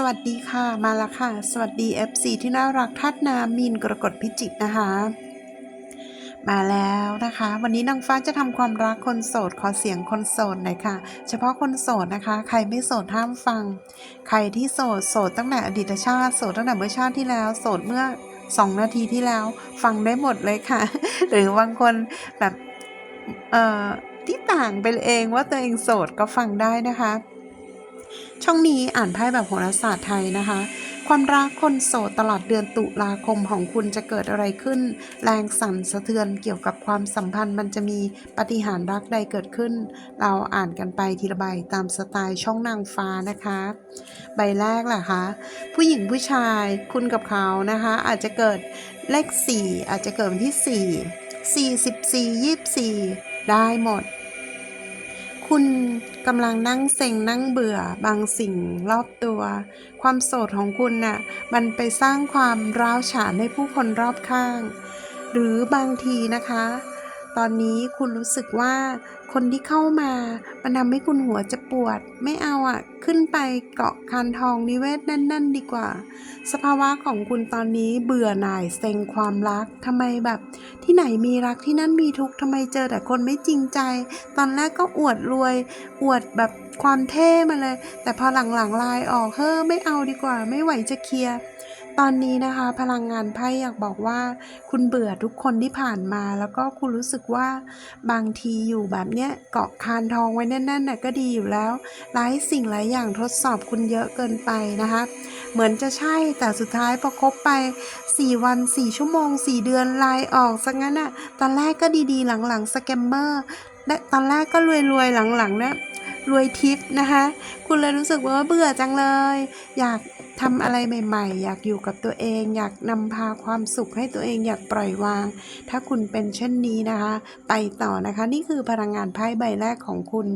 สวัสดีค่ะมาแล้วค่ะ สวัสดี FC ที่น่ารักทัดน้ำมีนกรกฎพิจิกนะคะ มาแล้วนะคะ วันนี้นางฟ้าจะทำความรักคนโสดขอเสียงคนโสดหน่อยค่ะ เฉพาะคนโสดนะคะ ใครไม่โสดห้ามฟัง ใครที่โสดโสดตั้งแต่อดีตชาติโสดตั้งแต่เมื่อชาติที่แล้วโสดเมื่อ 2 นาทีที่แล้ว ฟังได้หมดเลยค่ะ หรือบางคนแบบเอ่อที่ต่างไปเองว่าตัวเองโสดก็ฟังได้นะคะ ช่องนี้อ่านไพ่แบบโหราศาสตร์ไทยนะคะ ความรักคนโสดตลอดเดือนตุลาคมของคุณจะเกิดอะไรขึ้น แรงสั่นสะเทือนเกี่ยวกับความสัมพันธ์ มันจะมีปาฏิหารย์รักใดเกิดขึ้น เราอ่านกันไปทีละใบตามสไตล์ช่องนางฟ้านะคะ ใบแรกล่ะคะ ผู้หญิงผู้ชายคุณกับเขานะคะ อาจจะเกิดเลข 4 อาจจะเกิดวันที่ 4 44 24 ได้หมด คุณกำลังนั่งเซ็งนั่งเบื่อบางสิ่งรอบตัว ความโสดของคุณน่ะมันไปสร้างความร้าวฉานให้ผู้คนรอบข้าง หรือบางทีนะคะ ตอนนี้คุณรู้สึกว่าคนที่เข้ามามันทำให้คุณหัวจะปวด ไม่เอาอะ่ะ ขึ้นไปเกาะคานทองนิเวศนั่น ๆ ดีกว่า สภาวะของคุณตอนนี้เบื่อหน่ายเซ็งความรักทำไมแบบ ที่ไหนมีรักที่นั่นมีทุกทำไมเจอแต่คนไม่จริงใจ ตอนแรกก็อวดรวย อวดแบบความเท่มาเลย แต่พอหลังๆลายออกเฮ้อไม่เอาดีกว่า ไม่ไหวจะเคลียร์ ตอนนี้นะคะ พลังงานไพ่อยากบอกว่า คุณเบื่อทุกคนที่ผ่านมา แล้วก็คุณรู้สึกว่าบางทีอยู่แบบเนี้ยเกาะคานทองไว้แน่นๆน่ะก็ดีอยู่แล้ว หลายสิ่งหลายอย่างทดสอบคุณเยอะเกินไปนะคะ เหมือนจะใช่แต่สุดท้ายพอคบไป 4 วัน 4 ชั่วโมง 4 เดือนไลายออกซะงั้นอะตอนแรกก็ดีๆ หลังๆสแกมเมอร์และตอนแรกก็รวยๆหลังๆเนี่ยรวยทิพย์นะคะ คุณเลยรู้สึกว่าเบื่อจังเลย อยาก ทำอะไรใหม่ ๆ อยากอยู่กับตัวเอง อยากนำพาความสุขให้ตัวเองอยากปล่อยวาง ถ้าคุณเป็นเช่นนี้นะคะ ไปต่อนะคะ นี่คือพลังงานไพ่ใบแรกของคุณ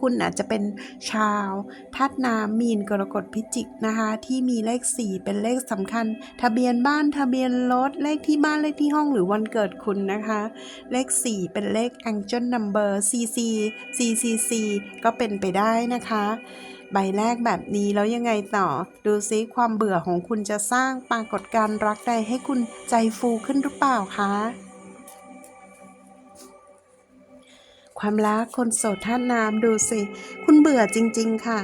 คุณอาจจะเป็นชาวธาตุน้ำมีนกรกฎพิจิกนะคะ ที่มีเลข 4 เป็นเลขสำคัญ ทะเบียนบ้านทะเบียนรถเลขที่บ้านเลขที่ห้องหรือวันเกิดคุณนะคะ เลข 4 เป็นเลข Angel Number CC CCC ก็เป็นไปได้นะคะ ใบแรกแบบนี้แล้วยังไงต่อ ดูซิความเบื่อของคุณจะสร้างปรากฏการณ์รักใดให้คุณใจฟูขึ้นหรือเปล่าคะความรักคนโสดท่าน้ำดูสิ คุณเบื่อจริง ๆ ค่ะ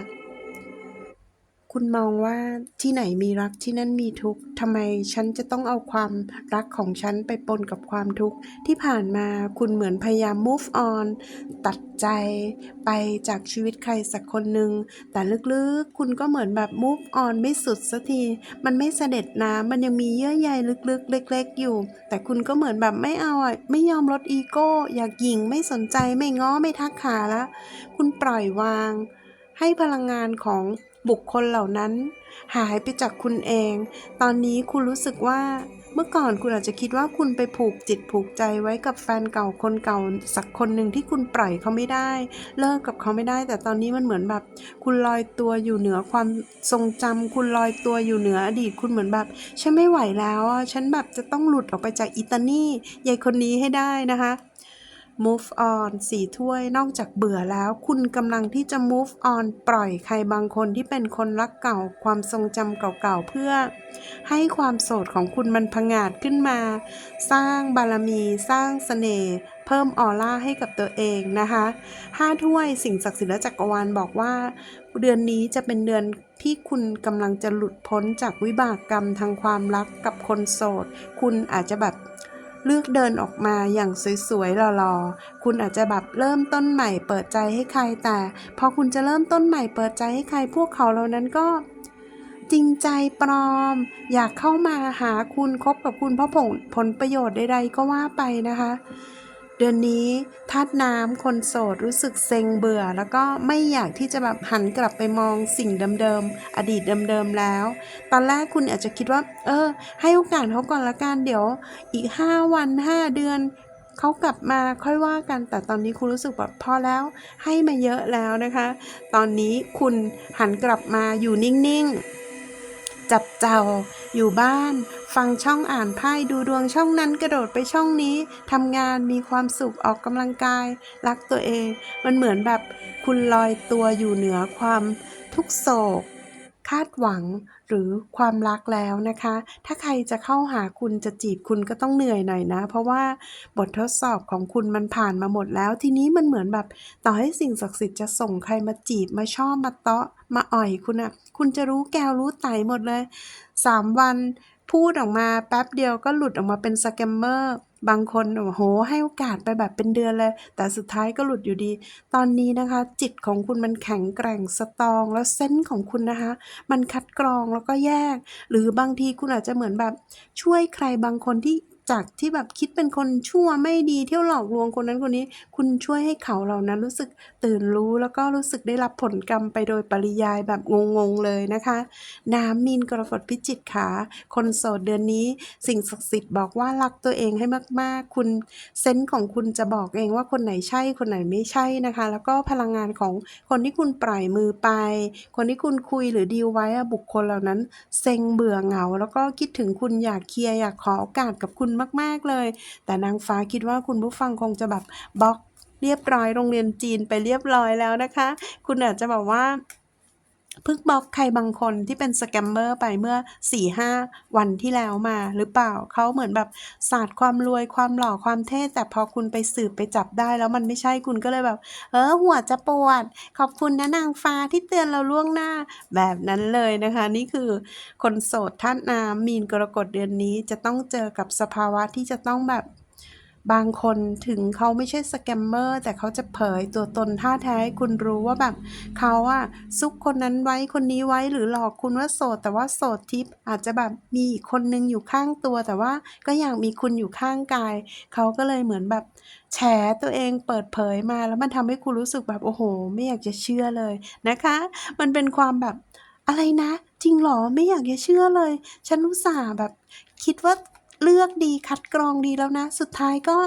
คุณมองว่าที่ไหนมีรักที่นั่นมีทุกข์ทำไมฉันจะต้องเอาความรักของฉันไปปนกับความทุกข์ที่ผ่านมาคุณเหมือนพยายาม move on ตัดใจไปจากชีวิตใครสักคนหนึ่งแต่ลึกๆ คุณก็เหมือนแบบ move on ไม่สุดสักที มันไม่เสด็จน้ำมันยังมีเยื่อใยลึกๆ เล็ก ๆ อยู่ แต่คุณก็เหมือนแบบไม่เอาอะไม่ยอมลดอีโก้ อยากหยิ่งไม่สนใจไม่ง้อไม่ทักขาแล้วคุณปล่อยวาง ให้พลังงานของ บุคคลเหล่านั้น หายไปจากคุณเอง ตอนนี้คุณรู้สึกว่าเมื่อก่อนคุณอาจจะคิดว่าคุณไปผูกจิตผูกใจไว้กับแฟนเก่าคนเก่าสักคนหนึ่งที่คุณปล่อยเขาไม่ได้ เลิกกับเขาไม่ได้ แต่ตอนนี้มันเหมือนแบบ คุณลอยตัวอยู่เหนือความทรงจำคุณลอยตัวอยู่เหนืออดีตคุณเหมือนแบบฉันไม่ไหวแล้วฉันแบบจะต้องหลุดออกไปจากอิตาลียายคนนี้ให้ได้นะคะ move on สี่ถ้วย นอกจากเบื่อแล้ว คุณกำลังที่จะ move on ปล่อยใครบางคนที่เป็นคนรักเก่า ความทรงจำเก่าๆ เพื่อ ให้ความโสดของคุณมันผงาดขึ้นมา สร้างบารมี สร้างเสน่ห์ เพิ่มออร่าให้กับตัวเองนะคะห้าถ้วยสิ่งศักดิ์สิทธิ์และจักรวาลบอกว่า เดือนนี้จะเป็นเดือนที่คุณกำลังจะหลุดพ้นจากวิบากกรรมทางความรักกับคนโสด คุณอาจจะแบบ เลือกเดินออกมาอย่างสวยๆหล่อๆ คุณอาจจะแบบเริ่มต้นใหม่เปิดใจให้ใครแต่ พอคุณจะเริ่มต้นใหม่เปิดใจให้ใครพวกเขาเหล่านั้นก็จริงใจปลอม อยากเข้ามาหาคุณคบกับคุณเพราะผลผลประโยชน์ใดๆก็ว่าไปนะคะ ดือนนี้ธาตุน้ำคนโสดรู้สึกเซ็งเบื่อ แล้วก็ไม่อยากที่จะแบบหันกลับไปมองสิ่งเดิมๆอดีตเดิมๆแล้ว ตอนแรกคุณอาจจะคิดว่า เออ ให้โอกาสเขาก่อนละกันเดี๋ยว อีก 5 วัน 5 เดือนเขากลับมาค่อยว่ากัน แต่ตอนนี้คุณรู้สึกแบบพอแล้ว ให้มาเยอะแล้วนะคะ ตอนนี้คุณหันกลับมาอยู่นิ่งๆ จับเจ้า อยู่บ้าน ฟังช่องอ่านไพ่ดูดวงช่องนั้นกระโดดไปช่องนี้ทำงานมีความสุขออกกำลังกาย รักตัวเอง มันเหมือนแบบคุณลอยตัวอยู่เหนือความทุกโศก คาดหวัง หรือความรักแล้วนะคะ ถ้าใครจะเข้าหาคุณจะจีบคุณก็ต้องเหนื่อยหน่อยนะ เพราะว่าบททดสอบของคุณมันผ่านมาหมดแล้ว ทีนี้มันเหมือนแบบต่อให้สิ่งศักดิ์สิทธิ์จะส่งใครมาจีบมาชอบมาเตาะมาอ่อยคุณอะคุณจะรู้แก้วรู้ไตหมดเลยสามวันพูดออกมาแป๊บเดียวก็หลุดออกมาเป็นสแกมเมอร์ บางคนโอ้โหให้โอกาสไปแบบเป็นเดือนเลย แต่สุดท้ายก็หลุดอยู่ดี ตอนนี้นะคะ จิตของคุณมันแข็งแกร่งสตรอง แล้วเซนส์ของคุณนะคะ มันคัดกรองแล้วก็แยก หรือบางทีคุณอาจจะเหมือนแบบช่วยใครบางคนที่ จากที่แบบคิดเป็นคนชั่วไม่ดีเที่ยวหลอกลวงคนนั้นคนนี้ คุณช่วยให้เขาเหล่านั้นรู้สึกตื่นรู้แล้วก็รู้สึกได้รับผลกรรมไปโดยปริยายแบบงงๆเลยนะคะ น้ำมีนกรกฎพิจิตขาคนโสดเดือนนี้ สิ่งศักดิ์สิทธิ์บอกว่ารักตัวเองให้มากๆ คุณเซนส์ของคุณจะบอกเองว่าคนไหนใช่คนไหนไม่ใช่นะคะ แล้วก็พลังงานของคนที่คุณปล่อยมือไป คนที่คุณคุยหรือดีลไว้บุคคลเหล่านั้น เซ็งเบื่อเหงา แล้วก็คิดถึงคุณอยากเคลียร์อยากขอโอกาสกับคุณมาก ๆ เลย แต่นางฟ้าคิดว่าคุณผู้ฟังคงจะแบบบล็อกเรียบร้อยโรงเรียนจีนไปเรียบร้อยแล้วนะคะ คุณอาจจะแบบว่า เพิ่งบล็อกใครบางคนที่เป็นสแกมเมอร์ไปเมื่อ 4-5 วันที่แล้วมาหรือเปล่าเขาเหมือนแบบศาสตร์ความรวยความหล่อความเท่แต่พอคุณไปสืบไปจับได้ แล้วมันไม่ใช่คุณก็เลยแบบ เออหัวจะปวด ขอบคุณนะนางฟ้าที่เตือนเราล่วงหน้าแบบนั้นเลยนะคะ นี่คือคนโสดท่านน้ำมีนกรกฎเดือนนี้จะต้องเจอกับสภาวะที่จะต้องแบบ บางคนถึงเขาไม่ใช่สแกมเมอร์แต่เขาจะเผยตัวตนท่าแท้ให้คุณรู้ว่าแบบเขาอะซุกคนนั้นไว้คนนี้ไว้หรือหลอกคุณว่าโสด แต่ว่าโสดทิพย์อาจจะแบบมีอีกคนนึงอยู่ข้างตัว แต่ว่าก็อยากมีคุณอยู่ข้างกาย เขาก็เลยเหมือนแบบแฉตัวเองเปิดเผยมา แล้วมันทำให้คุณรู้สึกแบบโอ้โห ไม่อยากจะเชื่อเลยนะคะ มันเป็นความแบบอะไรนะ จริงหรอไม่อยากจะเชื่อเลย ฉันอุตส่าห์แบบคิดว่า เลือกดีคัดกรองดีแล้วนะ สุดท้ายก็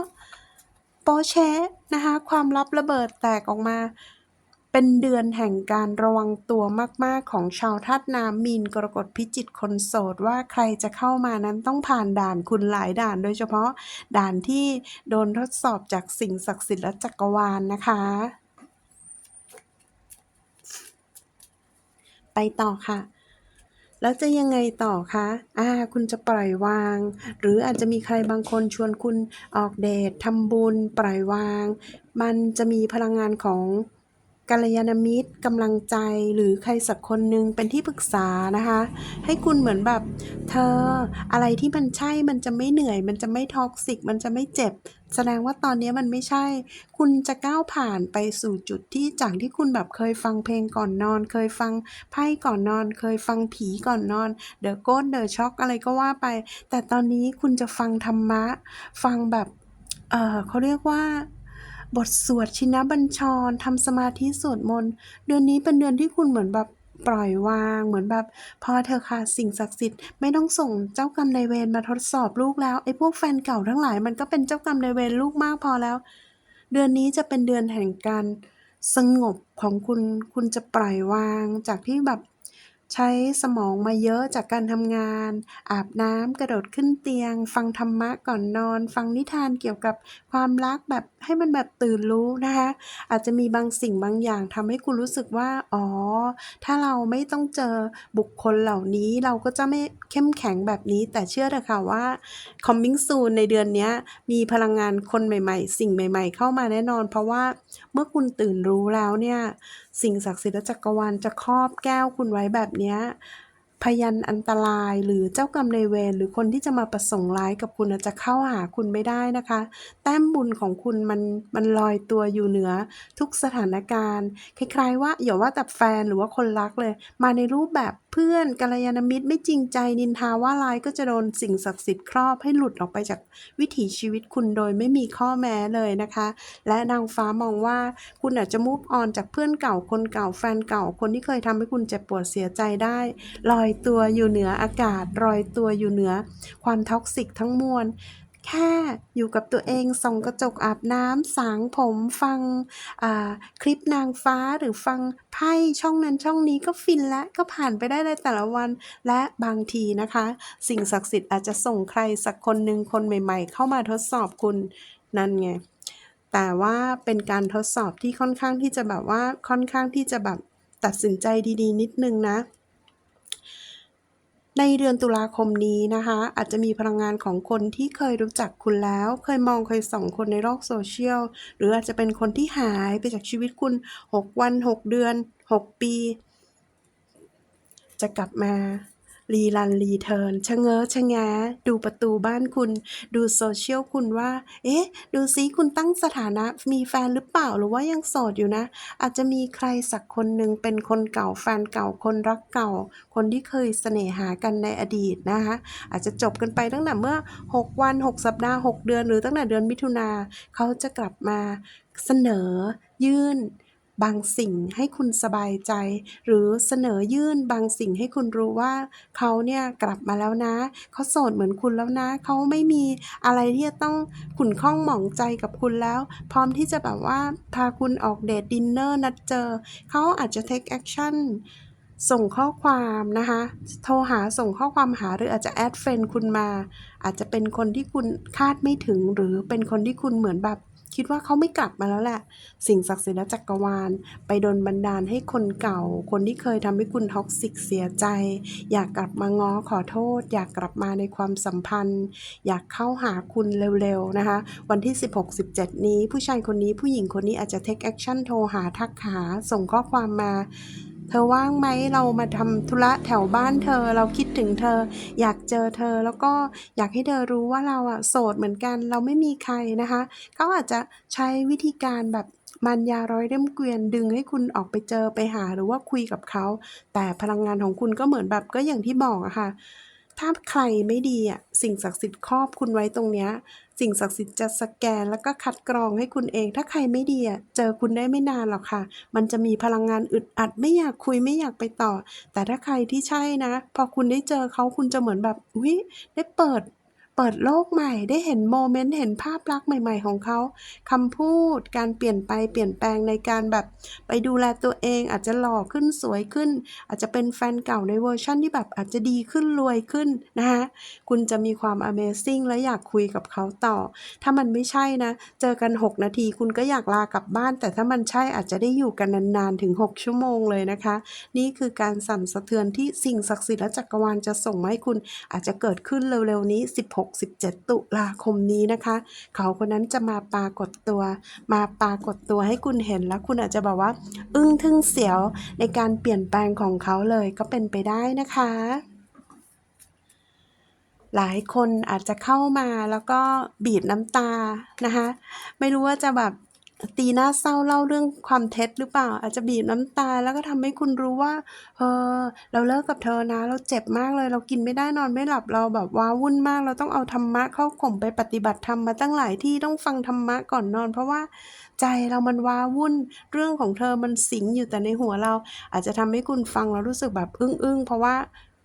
โปะแชะนะคะ ความลับระเบิดแตกออกมา เป็นเดือนแห่งการระวังตัวมาก ๆ ของชาวธาตุน้ำมีนกรกฎพิจิตคนโสดว่าใครจะเข้ามานั้นต้องผ่านด่านคุณหลายด่าน โดยเฉพาะด่านที่โดนทดสอบจากสิ่งศักดิ์สิทธิ์และจักรวาลนะคะ ไปต่อค่ะ แล้วจะยังไงต่อคะ อ่า คุณจะปล่อยวาง หรืออาจจะมีใครบางคนชวนคุณออกเดททำบุญ ปล่อยวาง มันจะมีพลังงานของ กัลยาณมิตรกำลังใจหรือใครสักคนหนึ่งเป็นที่ปรึกษานะคะ ให้คุณเหมือนแบบ เธออะไรที่มันใช่มันจะไม่เหนื่อย มันจะไม่ท็อกซิก มันจะไม่เจ็บ แสดงว่าตอนนี้มันไม่ใช่ คุณจะก้าวผ่านไปสู่จุดที่จากที่คุณแบบเคยฟังเพลงก่อนนอน เคยฟังไพ่ก่อนนอน เคยฟังผีก่อนนอน เดอะโก t เดอะช็อกอะไรก็ว่าไป แต่ตอนนี้คุณจะฟังธรรมะ ฟังแบบเออเขาเรียกว่า บทสวดชินบัญชรทำสมาธิสวดมนต์เดือนนี้เป็นเดือนที่คุณเหมือนแบบปล่อยวางเหมือนแบบพอเธอค่ะสิ่งศักดิ์สิทธิ์ไม่ต้องส่งเจ้ากรรมนายเวรมาทดสอบลูกแล้วไอ้พวกแฟนเก่าทั้งหลายมันก็เป็นเจ้ากรรมนายเวรลูกมากพอแล้ว เดือนนี้จะเป็นเดือนแห่งการสงบของคุณคุณจะปล่อยวางจากที่แบบ ใช้สมองมาเยอะจากการทำงาน อาบน้ำกระโดดขึ้นเตียง ฟังธรรมะก่อนนอน ฟังนิทานเกี่ยวกับความรักแบบให้มันแบบตื่นรู้นะคะ อาจจะมีบางสิ่งบางอย่างทำให้คุณรู้สึกว่า อ๋อ ถ้าเราไม่ต้องเจอบุคคลเหล่านี้เราก็จะไม่เข้มแข็งแบบนี้ แต่เชื่อเถอะค่ะว่า coming soon ในเดือนนี้มีพลังงานคนใหม่ ๆ สิ่งใหม่ ๆ เข้ามาแน่นอน เพราะว่าเมื่อคุณตื่นรู้แล้วเนี่ย สิ่งศักดิ์สิทธิ์และจักรวาลจะครอบแก้วคุณไว้แบบเนี้ยพยันอันตรายหรือเจ้ากรรมนายเวรหรือคนที่จะมาประสงค์ร้ายกับคุณจะเข้าหาคุณไม่ได้นะคะ แต้มบุญของคุณมันมันลอยตัวอยู่เหนือทุกสถานการณ์ คล้ายๆว่าอย่าว่าแต่แฟนหรือว่าคนรักเลย มาในรูปแบบ เพื่อนกัลยาณมิตรไม่จริงใจนินทาว่าร้ายก็จะโดนสิ่งศักดิ์สิทธิ์ครอบให้หลุดออกไปจากวิถีชีวิตคุณโดยไม่มีข้อแม้เลยนะคะ และนางฟ้ามองว่าคุณอาจจะมูฟออนจากเพื่อนเก่าคนเก่าแฟนเก่าคนที่เคยทำให้คุณเจ็บปวดเสียใจได้ลอยตัวอยู่เหนืออากาศลอยตัวอยู่เหนือ ความท็อกซิกทั้งมวล แค่อยู่กับตัวเองส่องกระจกอาบน้ำสางผมฟังคลิปนางฟ้าหรือฟังไพ่ช่องนั้นช่องนี้ก็ฟินแล้วก็ผ่านไปได้ในแต่ละวันและบางทีนะคะ สิ่งศักดิ์สิทธิ์อาจจะส่งใครสักคนหนึ่งคนใหม่ๆ เข้ามาทดสอบคุณนั่นไงแต่ว่าเป็นการทดสอบที่ค่อนข้างที่จะแบบว่าค่อนข้างที่จะแบบตัดสินใจดีๆ นิดนึงนะ ในเดือนตุลาคมนี้นะคะ อาจจะมีพลังงานของคนที่เคยรู้จักคุณแล้ว เคยมองเคยส่องคนในโลกโซเชียล หรืออาจจะเป็นคนที่หายไปจากชีวิตคุณ 6 วัน 6 เดือน 6 ปี จะกลับมา รีรันรีเทิร์นชะเง้อชะแงดูประตูบ้านคุณ ดูโซเชียลคุณว่า เอ๊ะ ดูซิคุณตั้งสถานะมีแฟนหรือเปล่าหรือว่ายังโสดอยู่นะ อาจจะมีใครสักคนหนึ่งเป็นคนเก่าแฟนเก่าคนรักเก่า คนที่เคยเสน่หากันในอดีตนะคะอาจจะจบกันไปตั้งแต่เมื่อ 6 วัน 6 สัปดาห์ 6 เดือน หรือตั้งแต่เดือนมิถุนาเขาจะกลับมาเสนอยื่น บางสิ่งให้คุณสบายใจ หรือเสนอยื่นบางสิ่งให้คุณรู้ว่าเขาเนี่ยกลับมาแล้วนะเขาโสดเหมือนคุณแล้วนะ เขาไม่มีอะไรที่จะต้องขุ่นข้องหมองใจกับคุณแล้ว พร้อมที่จะแบบว่าพาคุณออกเดทดินเนอร์นัดเจอ เขาอาจจะ take action ส่งข้อความนะคะ โทรหาส่งข้อความหาหรืออาจจะแอดเฟนคุณมา อาจจะเป็นคนที่คุณคาดไม่ถึงหรือเป็นคนที่คุณเหมือนแบบ คิดว่าเขาไม่กลับมาแล้วแหละ สิ่งศักดิ์สิทธิ์และจักรวาล ไปดลบันดาลให้คนเก่า คนที่เคยทำให้คุณท็อกซิกเสียใจ อยากกลับมาง้อขอโทษ อยากกลับมาในความสัมพันธ์ อยากเข้าหาคุณเร็วๆนะคะ วันที่ 16-17 นี้ผู้ชายคนนี้ผู้หญิงคนนี้อาจจะ take action โทรหาทักหาส่งข้อความมา เธอว่างไหมเรามาทำธุระแถวบ้านเธอ เราคิดถึงเธอ อยากเจอเธอแล้วก็อยากให้เธอรู้ว่าเราอะโสดเหมือนกัน เราไม่มีใครนะคะเขาอาจจะใช้วิธีการแบบมันยาร้อยเล่มเกวียนดึงให้คุณออกไปเจอไปหาหรือว่าคุยกับเขา แต่พลังงานของคุณก็เหมือนแบบก็อย่างที่บอกอะค่ะ ถ้าใครไม่ดีอะสิ่งศักดิ์สิทธิ์ครอบคุณไว้ตรงเนี้ย สิ่งศักดิ์สิทธิ์จะสแกนแล้วก็คัดกรองให้คุณเอง ถ้าใครไม่ดีอะเจอคุณได้ไม่นานหรอกค่ะ มันจะมีพลังงานอึดอัดไม่อยากคุยไม่อยากไปต่อ แต่ถ้าใครที่ใช่นะ พอคุณได้เจอเขาคุณจะเหมือนแบบอุ้ยได้เปิด เปิดโลกใหม่ได้เห็นโมเมนต์เห็นภาพลักษณ์ใหม่ ๆ ของเขาคำพูดการเปลี่ยนไปเปลี่ยนแปลงในการแบบไปดูแลตัวเอง อาจจะหล่อขึ้นสวยขึ้น อาจจะเป็นแฟนเก่าในเวอร์ชันที่แบบอาจจะดีขึ้นรวยขึ้นนะคะคุณจะมีความ Amazing และอยากคุยกับเขาต่อ ถ้ามันไม่ใช่นะ เจอกัน 6 นาทีคุณก็อยากลากลับบ้าน แต่ถ้ามันใช่อาจจะได้อยู่กันนานๆถึง 6 ชั่วโมงเลยนะคะ นี่คือการสั่นสะเทือนที่สิ่งศักดิ์สิทธิ์และจักรวาลจะส่งมาให้คุณอาจจะเกิดขึ้นเร็วๆนี้16-17 ตุลาคมนี้นะคะ เขาคนนั้นจะมาปรากฏตัว มาปรากฏตัวให้คุณเห็นแล้วคุณอาจจะแบบว่า อึ้งทึ่งเสียวในการเปลี่ยนแปลงของเขาเลยก็เป็นไปได้นะคะหลายคนอาจจะเข้ามาแล้วก็บีบน้ำตานะคะ ไม่รู้ว่าจะแบบ ตีหน้าเศร้าเล่าเรื่องความเท็จหรือเปล่า อาจจะบีบน้ำตา แล้วก็ทำให้คุณรู้ว่าเออเราเลิกกับเธอนะ เราเจ็บมากเลย เรากินไม่ได้นอนไม่หลับเราแบบว้าวุ่นมาก เราต้องเอาธรรมะเข้าข่มไปปฏิบัติธรรมมาตั้งหลายที่ต้องฟังธรรมะก่อนนอน เพราะว่าใจเรามันว้าวุ่น เรื่องของเธอมันสิงอยู่แต่ในหัวเรา อาจจะทำให้คุณฟังแล้วรู้สึกแบบอึ้งๆเพราะว่า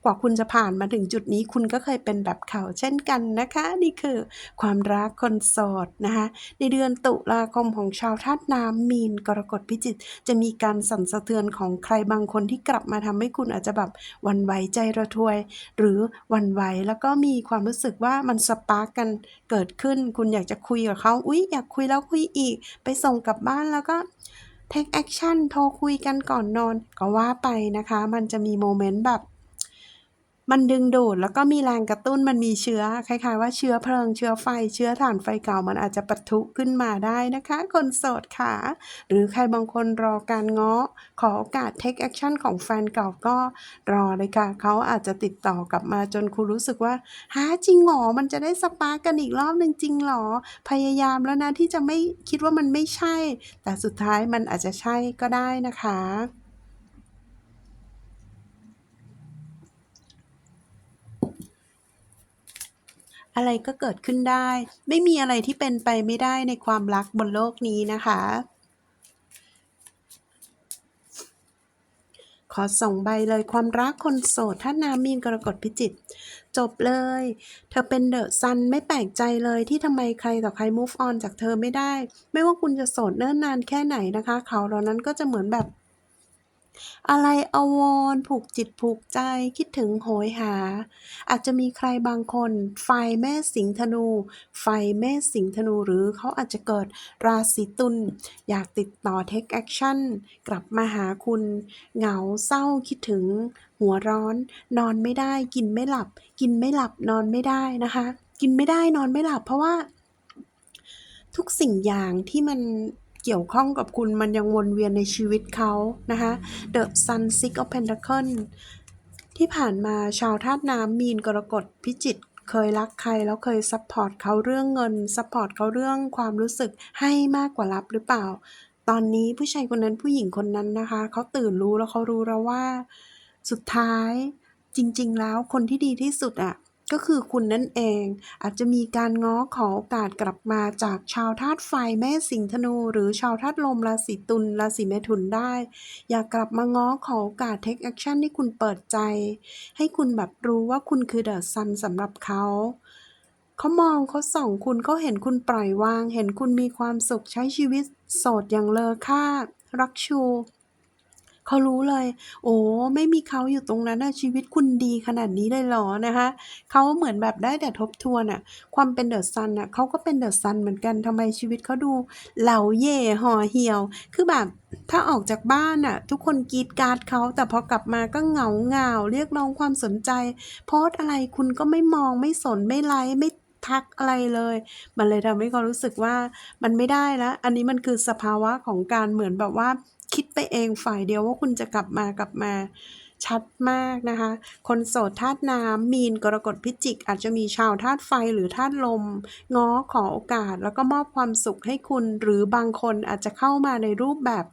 กว่าคุณจะผ่านมาถึงจุดนี้ คุณก็เคยเป็นแบบเขาเช่นกันนะคะ นี่คือความรักคนโสดนะคะ ในเดือนตุลาคมของชาวธาตุน้ำมีนกรกฎพิจิกจะมีการสั่นสะเทือนของใครบางคนที่กลับมาทำให้คุณอาจจะแบบวันไหวใจระทวย หรือวันไหวแล้วก็มีความรู้สึกว่ามันสปาร์กกันเกิดขึ้น คุณอยากจะคุยกับเขาอุ๊ยอยากคุยแล้วคุยอีก ไปส่งกลับบ้านแล้วก็ take action โทรคุยกันก่อนนอน ก็ว่าไปนะคะ มันจะมีโมเมนต์แบบ มันดึงดูดแล้วก็มีแรงกระตุ้นมันมีเชื้อคล้ายๆว่าเชื้อเพลิงเชื้อไฟเชื้อถ่านไฟเก่ามันอาจจะปะทุขึ้นมาได้นะคะ คนโสดค่ะ หรือใครบางคนรอการง้อ ขอโอกาส take action ของแฟนเก่าก็รอเลยค่ะ เขาอาจจะติดต่อกลับมาจนคุณรู้สึกว่าฮะจริงหรอมันจะได้สปาร์กกันอีกรอบหนึ่งจริงหรอ พยายามแล้วนะที่จะไม่คิดว่ามันไม่ใช่ แต่สุดท้ายมันอาจจะใช่ก็ได้นะคะ อะไรก็เกิดขึ้นได้ ไม่มีอะไรที่เป็นไปไม่ได้ในความรักบนโลกนี้นะคะขอส่งใบเลยความรักคนโสดถ้าน้ำมีนกรกฎพิจิต จบเลย เธอเป็นเดอะซันไม่แปลกใจเลยที่ทำไมใครต่อใคร move on จากเธอไม่ได้ ไม่ว่าคุณจะโสดเนิ่นนานแค่ไหนนะคะ เขาเหล่านั้นก็จะเหมือนแบบ อะไรอาวรณ์ผูกจิตผูกใจคิดถึงโหยหา อาจจะมีใครบางคน ไฟแม่สิงธนู ไฟแม่สิงธนูหรือเขาอาจจะเกิดราศีตุลอยากติดต่อ take action กลับมาหาคุณ เหงาเศร้าคิดถึง หัวร้อน นอนไม่ได้กินไม่หลับ กินไม่หลับนอนไม่ได้นะคะ กินไม่ได้นอนไม่หลับเพราะว่าทุกสิ่งอย่างที่มัน เกี่ยวข้องกับคุณมันยังวนเวียนในชีวิตเขานะคะ The Sun Six of Pentacles ที่ผ่านมาชาวธาตุน้ำมีนกรกฎพิจิกเคยรักใครแล้วเคยซัพพอร์ตเขาเรื่องเงินซัพพอร์ตเขาเรื่องความรู้สึกให้มากกว่ารับหรือเปล่า ตอนนี้ผู้ชายคนนั้นผู้หญิงคนนั้นนะคะเขาตื่นรู้แล้วเขารู้แล้วว่า สุดท้ายจริง ๆ แล้วคนที่ดีที่สุดอะ ก็คือคุณนั่นเอง อาจจะมีการง้อขอโอกาสกลับมาจากชาวธาตุไฟแม่สิงธนู หรือชาวธาตุลมราศีตุลราศีเมถุนได้ อยากกลับมาง้อขอโอกาส take action ให้คุณเปิดใจ ให้คุณแบบรู้ว่าคุณคือเดอะซันสำหรับเขาเขามองเขาส่องคุณเขาเห็นคุณปล่อยวาง เห็นคุณมีความสุขใช้ชีวิตโสดอย่างเลอค่า รักชู เขารู้เลย โอ้ไม่มีเขาอยู่ตรงนั้นนะชีวิตคุณดีขนาดนี้เลยเหรอนะคะเขาเหมือนแบบได้แต่ทบทวนอะความเป็นเดอะซันอะเขาก็เป็นเดอะซันเหมือนกันทำไมชีวิตเขาดูเหล่าเย่ห่อเหี่ยว คือแบบถ้าออกจากบ้านอะทุกคนกรีดการ์ดเขาแต่พอกลับมาก็เหงาเหงาเรียกร้องความสนใจ โพสอะไรคุณก็ไม่มองไม่สนไม่ไลค์ไม่ทักอะไรเลย มันเลยทำให้เขารู้สึกว่ามันไม่ได้แล้ว อันนี้มันคือสภาวะของการเหมือนแบบว่า คิดไปเองฝ่ายเดียวว่าคุณจะกลับมากลับมา ชัดมากนะคะ คนโสดธาตุน้ำมีนกรกฎพิจิก อาจจะมีชาวธาตุไฟหรือธาตุลม ง้อขอโอกาสแล้วก็มอบความสุขให้คุณ หรือบางคนอาจจะเข้ามาในรูปแบบ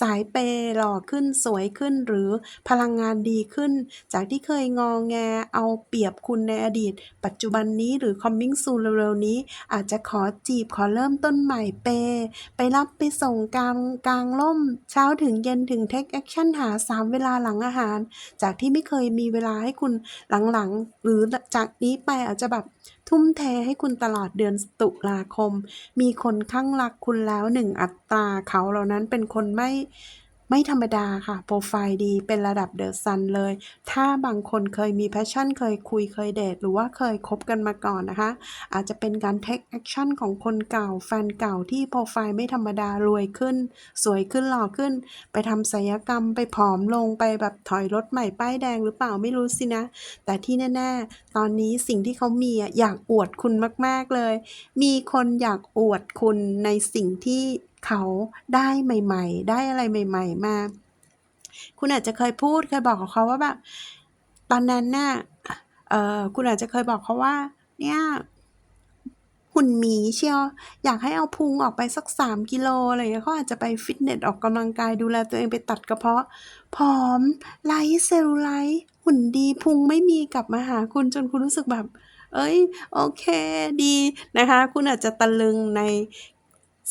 สายเปย์หล่อขึ้นสวยขึ้น หรือพลังงานดีขึ้น จากที่เคยงองแงเอาเปรียบคุณในอดีต ปัจจุบันนี้หรือ coming soon เร็วๆนี้ อาจจะขอจีบขอเริ่มต้นใหม่เปย์ไปรับไปส่งกลางกลางล่ม เช้าถึงเย็นถึง take action หา 3 เวลาหลังอาหารจากที่ไม่เคยมีเวลาให้คุณหลังๆ หรือจากนี้ไปอาจจะแบบทุ่มเทให้คุณตลอดเดือนตุลาคม มีคนข้างรักคุณแล้วหนึ่งอัตราเขาเหล่านั้นเป็นคนไม่ ไม่ธรรมดาค่ะ โปรไฟล์ดีเป็นระดับเดอะซันเลย ถ้าบางคนเคยมีแพชชั่น เคยคุยเคยเดทหรือว่าเคยคบกันมาก่อนนะคะ อาจจะเป็นการ take action ของคนเก่า แฟนเก่าที่โปรไฟล์ไม่ธรรมดารวยขึ้น สวยขึ้นหล่อขึ้น ไปทำศัลยกรรมไปผอมลงไปแบบถอยรถใหม่ป้ายแดงหรือเปล่าไม่รู้สินะ แต่ที่แน่ ๆ ตอนนี้สิ่งที่เขามีอะอยากอวดคุณมาก ๆเลย มีคนอยากอวดคุณในสิ่งที่ เขาได้ใหม่ ๆ ได้อะไรใหม่ ๆ มา คุณอาจจะเคยพูดเคยบอกกับเขาว่าแบบตอนนั้นน่ะเอ่อคุณอาจจะเคยบอกเขาว่า เนี่ยหุ่นหมีเชียว อยากให้เอาพุงออกไปสัก3กิโลอะไรเงี้ยเขาอาจจะไปฟิตเนสออกกำลังกายดูแลตัวเองไปตัดกระเพาะผอมไร้เซลลูไลท์หุ่นดีพุงไม่มีกลับมาหาคุณจนคุณรู้สึกแบบ เอ้ย โอเคดีนะคะ คุณอาจจะตะลึงใน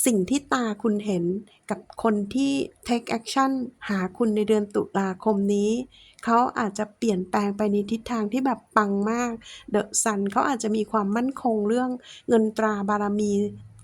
สิ่งที่ตาคุณเห็นกับคนที่ take action หาคุณในเดือนตุลาคมนี้ เขาอาจจะเปลี่ยนแปลงไปในทิศทางที่แบบปังมาก เดอะซันเขาอาจจะมีความมั่นคงเรื่องเงินตราบารมี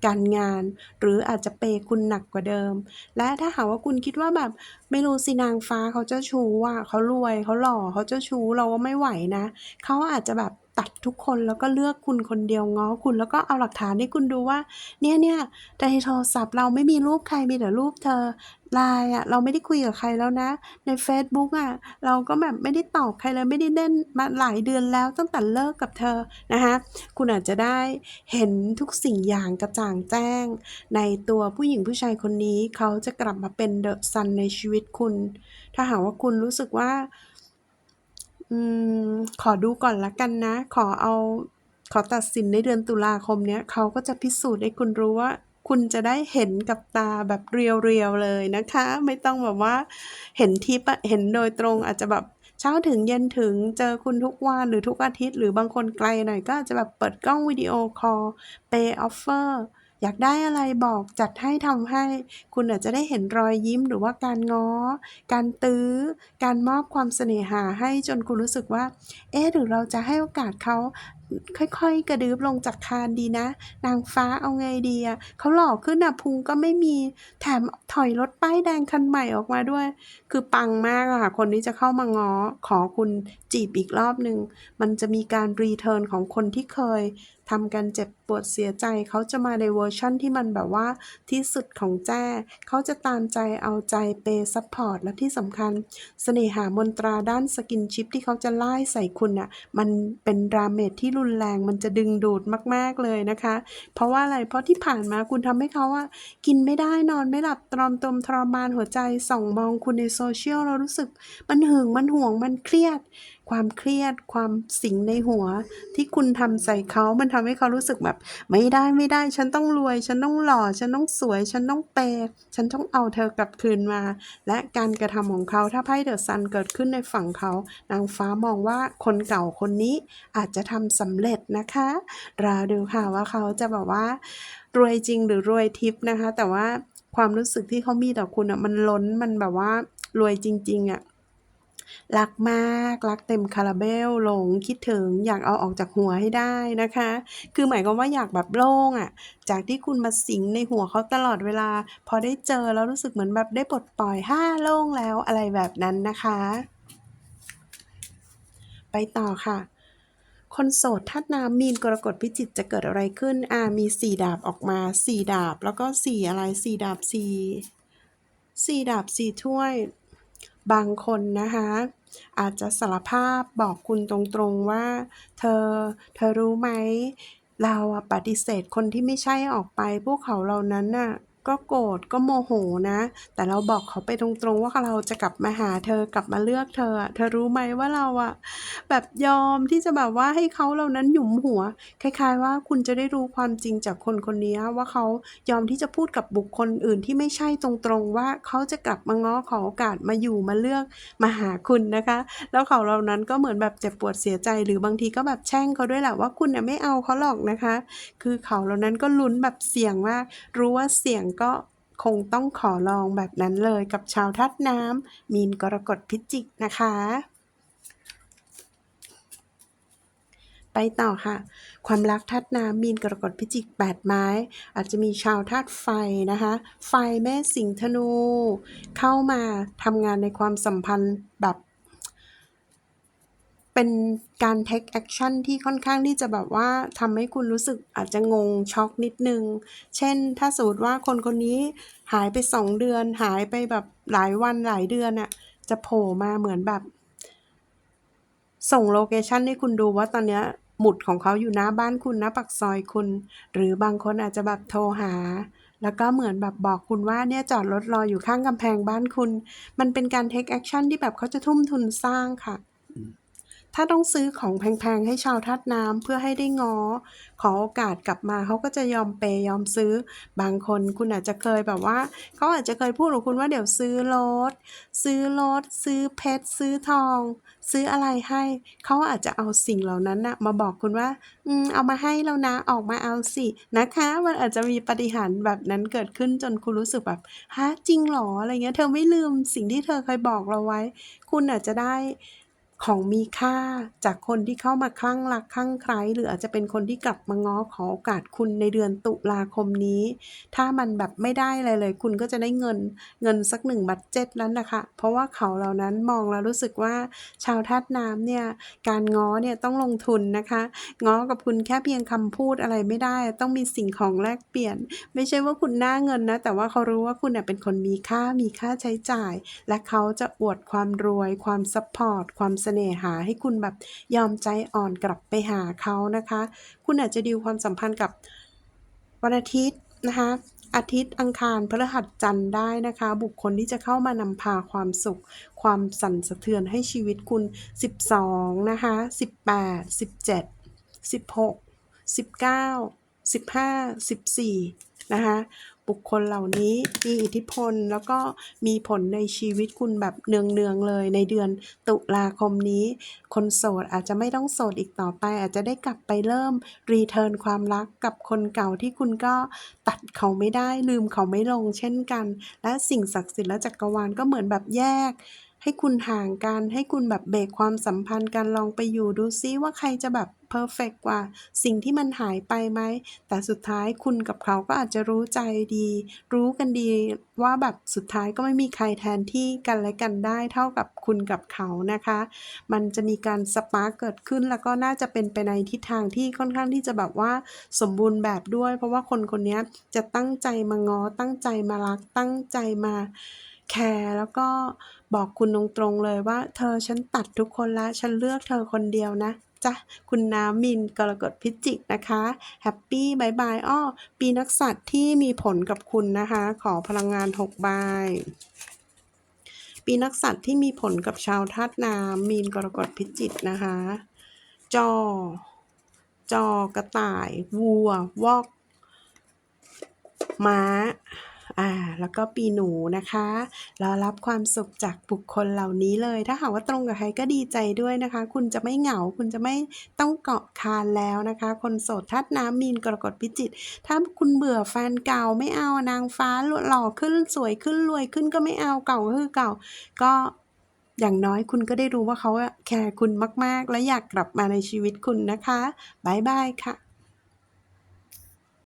การงาน หรืออาจจะเปย์คุณหนักกว่าเดิม และถ้าหากว่าคุณคิดว่าแบบไม่รู้สินางฟ้าเขาเจ้าชู้อะเขารวยเขาหล่อเขาเจ้าชู้เราก็ไม่ไหวนะ เขาอาจจะแบบตัดทุกคนแล้วก็เลือกคุณคนเดียวง้อคุณแล้วก็เอาหลักฐานให้คุณดูว่า เนี่ยเนี่ยในโทรศัพท์เราไม่มีรูปใครมีแต่รูปเธอไลน์อะเราไม่ได้คุยกับใครแล้วนะ ในเฟซบุ๊กอะเราก็แบบไม่ได้ตอบใครเลยไม่ได้เล่นมาหลายเดือนแล้วตั้งแต่เลิกกับเธอนะคะคุณอาจจะได้เห็นทุกสิ่งอย่างกระจ่างแจ้ง ในตัวผู้หญิงผู้ชายคนนี้เขาจะกลับมาเป็นเดอะซันในชีวิตคุณ ถ้าหากว่าคุณรู้สึกว่า อืม ขอดูก่อนละกันนะ ขอเอา ขอตัดสินในเดือนตุลาคมเนี้ย เขาก็จะพิสูจน์ให้คุณรู้ว่า คุณจะได้เห็นกับตาแบบเรียว ๆ เลยนะคะ ไม่ต้องแบบว่า เห็นทิปอะ เห็นโดยตรง อาจจะแบบเช้าถึงเย็นถึง เจอคุณทุกวันหรือทุกอาทิตย์ หรือบางคนไกลหน่อยก็อาจจะแบบเปิดกล้องวิดีโอคอล pay offer อยากได้อะไรบอกจัดให้ทำให้ คุณอาจจะได้เห็นรอยยิ้มหรือว่าการง้อ การตื้อ การมอบความเสน่หาให้จนคุณรู้สึกว่า เอ๊หรือเราจะให้โอกาสเขาค่อยๆ กระดืบลงจากคานดีนะ นางฟ้าเอาไงดีอะเขาหล่อขึ้นอะพุงก็ไม่มีแถมถอยรถป้ายแดงคันใหม่ออกมาด้วย คือปังมากอะค่ะ คนที่จะเข้ามาง้อขอคุณจีบอีกรอบหนึ่ง มันจะมีการรีเทิร์นของคนที่เคย ทำกันเจ็บปวดเสียใจ เขาจะมาในเวอร์ชั่นที่มันแบบว่าที่สุดของแจ้ เขาจะตามใจเอาใจเปย์ซัพพอร์ตและที่สำคัญเสน่หามนตราด้านสกินชิปที่เขาจะไล่ใส่คุณน่ะมันเป็นดราเมจที่รุนแรงมันจะดึงดูดมาก ๆ เลยนะคะ เพราะว่าอะไรเพราะที่ผ่านมาคุณทำให้เขาอะกินไม่ได้นอนไม่หลับตรอมตรมทรมานหัวใจส่องมองคุณในโซเชียลแล้วรู้สึกมันหึงมันห่วงมันเครียด ความเครียด ความสิงในหัว ที่คุณทำใส่เขามันทำให้เขารู้สึกแบบ ไม่ได้ไม่ได้ ฉันต้องรวย ฉันต้องหล่อ ฉันต้องสวย ฉันต้องเปย์ฉันต้องเอาเธอกลับคืนมา และการกระทำของเขาถ้าไพ่เดอะซันเกิดขึ้นในฝั่งเขา นางฟ้ามองว่าคนเก่าคนนี้อาจจะทำสำเร็จนะคะรอดูค่ะว่าเขาจะแบบว่ารวยจริงหรือรวยทิพย์นะคะ แต่ว่าความรู้สึกที่เขามีต่อคุณอะมันล้นมันแบบว่ารวยจริง ๆอะ รักมากรักเต็มคาราเบลหลงคิดถึงอยากเอาออกจากหัวให้ได้นะคะ คือหมายความว่าอยากแบบโล่งอะจากที่คุณมาสิงในหัวเขาตลอดเวลา พอได้เจอแล้วรู้สึกเหมือนแบบได้ปลดปล่อยฮ่าโล่งแล้วอะไรแบบนั้นนะคะ ไปต่อค่ะคนโสดธาตุน้ำมีนกรกฎพิจิกจะเกิดอะไรขึ้น อ่า มี4ดาบออกมา4ดาบ แล้วก็4อะไร4ดาบ4 4ดาบ4ถ้วย บางคนนะคะ อาจจะสารภาพบอกคุณตรงๆว่า เธอ เธอรู้ไหม เราอะปฏิเสธคนที่ไม่ใช่ออกไป พวกเขาเหล่านั้นน่ะ ก็โกรธก็โมโหนะ แต่เราบอกเขาไปตรงๆว่าเราจะกลับมาหาเธอกลับมาเลือกเธอ เธอรู้ไหมว่าเราอะแบบยอมที่จะแบบว่าให้เขาเหล่านั้นหยุมหัว คล้ายๆ ว่าคุณจะได้รู้ความจริงจากคนคนนี้ว่าเขายอมที่จะพูดกับบุคคลอื่นที่ไม่ใช่ตรงๆ ว่าเขาจะกลับมาง้อขอโอกาสมาอยู่มาเลือกมาหาคุณนะคะ แล้วเขาเหล่านั้นก็เหมือนแบบเจ็บปวดเสียใจ หรือบางทีก็แบบแช่งเขาด้วยแหละว่าคุณน่ะไม่เอาเขาหรอกนะคะ คือเขาเหล่านั้นก็ลุ้นแบบเสี่ยงมารู้ว่าเสี่ยงก็คงต้องขอลองแบบนั้นเลยกับชาวธาตุน้ำมีนกรกฎพิจิกนะคะ ไปต่อค่ะ ความรักธาตุน้ำมีนกรกฎพิจิก8ไม้ อาจจะมีชาวธาตุไฟนะคะ ไฟแม่สิงห์ธนู เข้ามาทำงานในความสัมพันธ์แบบ เป็นการเทกแอกชันที่ค่อนข้างที่จะแบบว่าทำให้คุณรู้สึกอาจจะงงช็อกนิดนึง เช่น ถ้าสมมติว่าคนคนนี้หายไป 2 เดือน หายไปแบบหลายวันหลายเดือนน่ะจะโผล่มาเหมือนแบบ ส่งโลเคชันให้คุณดูว่าตอนเนี้ยหมุดของเขาอยู่หน้าบ้านคุณหน้าปากซอยคุณ หรือบางคนอาจจะแบบโทรหา แล้วก็เหมือนแบบบอกคุณว่าเนี่ยจอดรถรออยู่ข้างกำแพงบ้านคุณ มันเป็นการเทกแอกชันที่แบบเขาจะทุ่มทุนสร้างค่ะ ถ้าต้องซื้อของแพงๆ ให้ชาวธาตุน้ำเพื่อให้ได้ง้อขอโอกาสกลับมาเขาก็จะยอมเปย์ยอมซื้อ บางคนคุณอาจจะเคยแบบว่า เขาอาจจะเคยพูดกับคุณว่าเดี๋ยวซื้อรถซื้อรถซื้อเพชรซื้อทอง ซื้ออะไรให้ เขาอาจจะเอาสิ่งเหล่านั้นนะมาบอกคุณว่า อืมเอามาให้แล้วนะออกมาเอาสินะคะ มันอาจจะมีปฏิหารแบบนั้นเกิดขึ้นจนคุณรู้สึกแบบฮะจริงเหรออะไรเงี้ย เธอไม่ลืมสิ่งที่เธอเคยบอกเราไว้ คุณอาจจะได้ ของมีค่าจากคนที่เข้ามาคลั่งรักคลั่งไคล้หรืออาจจะเป็นคนที่กลับมาง้อขอโอกาสคุณในเดือนตุลาคมนี้ ถ้ามันแบบไม่ได้อะไรเลย คุณก็จะได้เงินเงินสัก1บัดเจ็ตนั้นนะค่ะเพราะว่าเขาเหล่านั้นมองแล้วรู้สึกว่าชาวธาตุน้ำเนี่ยการง้อเนี่ยต้องลงทุนนะคะง้อกับคุณแค่เพียงคำพูดอะไรไม่ได้ ต้องมีสิ่งของแลกเปลี่ยน ไม่ใช่ว่าคุณหน้าเงินนะแต่ว่าเขารู้ว่าคุณน่ะเป็นคนมีค่ามีค่าใช้จ่าย และเขาจะอวดความรวย ความซัปพอร์ตความสน่หาให้คุณแบบยอมใจอ่อนกลับไปหาเขานะคะ คุณอาจจะดีลความสัมพันธ์กับวันอาทิตย์นะคะอาทิตย์อังคารพฤหัสจันทร์ได้นะคะ บุคคลที่จะเข้ามานำพาความสุข ความสั่นสะเทือนให้ชีวิตคุณ 12 นะคะ 18 17 16 19 15 14 นะคะ บุคคลเหล่านี้มีอิทธิพลแล้วก็มีผลในชีวิตคุณแบบเนืองๆเลย ในเดือนตุลาคมนี้ คนโสดอาจจะไม่ต้องโสดอีกต่อไป อาจจะได้กลับไปเริ่มรีเทิร์นความรักกับคนเก่าที่คุณก็ตัดเขาไม่ได้ลืมเขาไม่ลงเช่นกัน และสิ่งศักดิ์สิทธิ์และจักรวาลก็เหมือนแบบแยก ให้คุณห่างกัน ให้คุณแบบเบรกความสัมพันธ์กันลองไปอยู่ดูซิว่าใครจะแบบเพอร์เฟกต์กว่า สิ่งที่มันหายไปไหม แต่สุดท้ายคุณกับเขาก็อาจจะรู้ใจดี รู้กันดีว่าแบบสุดท้ายก็ไม่มีใครแทนที่กันและกันได้เท่ากับคุณกับเขานะคะ มันจะมีการสปาร์กเกิดขึ้นแล้วก็น่าจะเป็นไปในทิศทางที่ค่อนข้างที่จะแบบว่าสมบูรณ์แบบด้วย เพราะว่าคนคนนี้จะตั้งใจมาง้อตั้งใจมารักตั้งใจมาแคร์แล้วก็ บอกคุณตรงๆเลยว่า เธอฉันตัดทุกคนล้วฉันเลือกเธอคนเดียวนะจ๊ะคุณน้ำมินกรกฎพิจิกนะคะแฮปปี้บายบายอ้อปีนักสัตว์ที่มีผลกับคุณนะคะ ขอพลังงาน6ใบปีนักสัตว์ที่มีผลกับชาวธาตุน้ำมีนกรกฎพิจิกนะคะ จอ จอกระต่าย วัว วอก ม้า อ่า แล้วก็ปีหนูนะคะรอรับความสุขจากบุคคลเหล่านี้เลย ถ้าหากว่าตรงกับใครก็ดีใจด้วยนะคะ คุณจะไม่เหงา คุณจะไม่ต้องเกาะคานแล้วนะคะ คนโสดธาตุน้ำมีนกรกฎพิจิกถ้าคุณเบื่อแฟนเก่าไม่เอานางฟ้าหล่อขึ้นสวยขึ้นรวยขึ้นก็ไม่เอาเก่าก็คือเก่า ก็อย่างน้อยคุณก็ได้รู้ว่าเขาแคร์คุณมาก ๆ และอยากกลับมาในชีวิตคุณนะคะบายบายค่ะ